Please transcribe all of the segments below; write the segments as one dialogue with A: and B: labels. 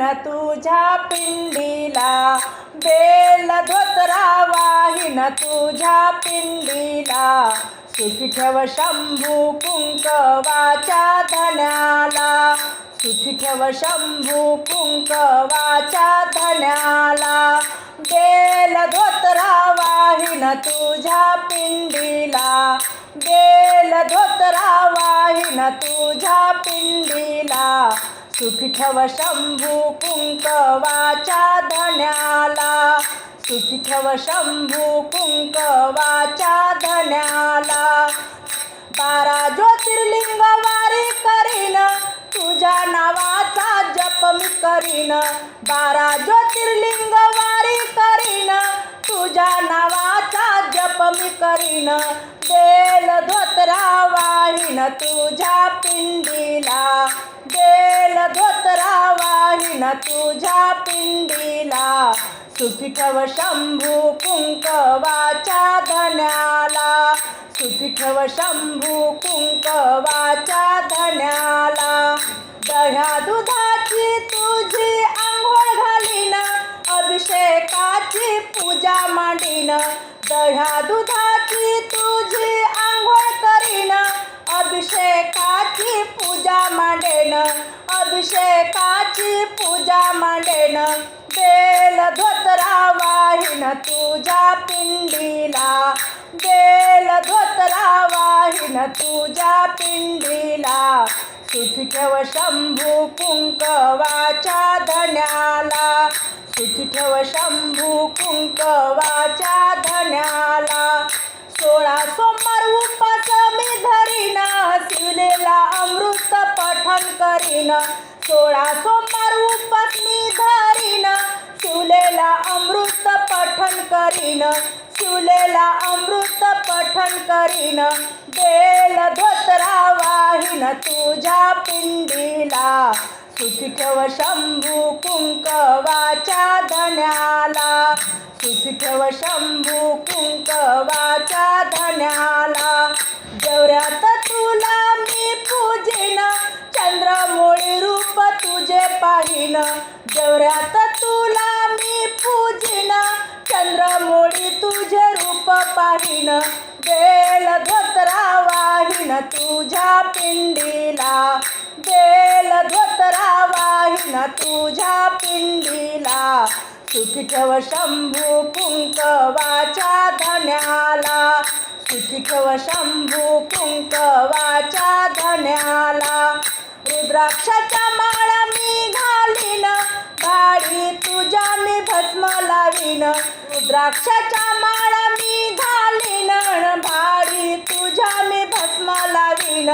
A: न तुझ्या पिंडीला बेल धोतरा वाहिन तुझ्या पिंडीला. सुखी ठेव शंभू कुंकवाच्या धन्याला सुखी ठेव शंभू कुंकवाच्या धन्याला. बेल धोतरा वाहिन तुझ्या पिंडीला बेल धोतरा वाहिन तुझ्या पिंडीला. सुखिठव शंभू कुंकवाच्या धन्याला। सुखिठव ठेव शंभू कुंकवाच्या धन्याला। बारा ज्योतिर्लिंग वारी करीन तुझ्या नावाचा जप मी करीन। बारा ज्योतिर्लिंग वारी करीन तुझ्या नावाचा जप मी करीन। बेल धोतरा वाहिन तुझ्या पिंडीला। बेल धोतरा वाहिन तुझ्या पिंडीला. सुखी शंभू कुंकवाच्या धन्याला. सुखी ठेव शंभू कुंकवाच्या धन्याला. दह्या दुधाची तुझी आंघोळ घालीन अभिषेकाची पूजा मांडीन. दह्या दुधाची पूजा मांडेन. बेल धोतरा वाहिन तुझ्या पिंडीला. बेल धोतरा वाहिन तुझ्या पिंडीला. सुखी ठेव शंभू कुंकवाच्या धन्याला. सुखी ठेव शंभू कुंकवाच्या धन्याला. सोळा सोमवार उपास मी धरीन. शिवलेला अमृत पठन करीन. सोळा सोमवार उपास मी धरीन. शिवलेला अमृत पठन करीन. शिवलेला अमृत पठन करीन. बेल धोतरा वाहिन तुझ्या पिंडीला. सुखी ठेव शंभू कुंकवाच्या धन्याला. सुखी ठेव शंभू कुंकवाच्या धन्याला. जेवऱ्यात तुला मी पूजिन चंद्रमोळी तुझे रूप पाहिन. बेल धोतरा वाहिन तुझ्या पिंडीला. बेल धोतरा वाहिन तुझ्या पिंडीला. सुखी ठेव शंभू कुंकवाच्या धन्याला. सुखी ठेव शंभू कुंकवाच्या धन्याला. रुद्राक्षाच्या माळा मी तुझ्या मी भस्म लावीन रुद्राक्षाच्या माळा मी घालीन. भाडी तुझ्या मी भस्म लावीन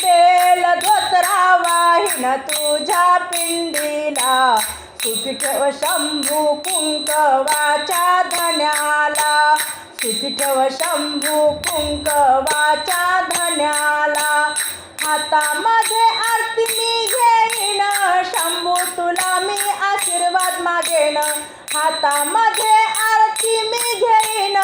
A: तेल धोतरा वाहिन तुझ्या पिंडीला. सुखी ठेव शंभू कुंकवाच्या धन्याला. सुखी ठेव शंभू कुंकवाच्या धन्याला. हातामध्ये आरती मी घे आशीर्वाद मागेन हातामध्ये आरती मी घेईन.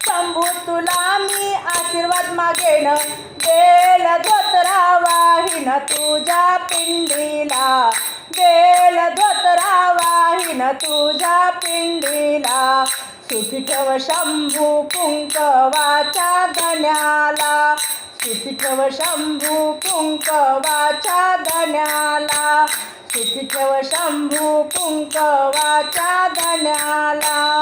A: शंभू तुला मी आशीर्वाद मागेन बेल धोतरा वाहिन तुझ्या पिंडीला. बेल धोतरा वाहिन तुझ्या पिंडीला. सुखी ठेव शंभू कुंकवाच्या धन्याला. सुखी ठेव शंभू कुंकवाच्या धन्याला. ठेव शंभू कुंकवाच्या धन्याला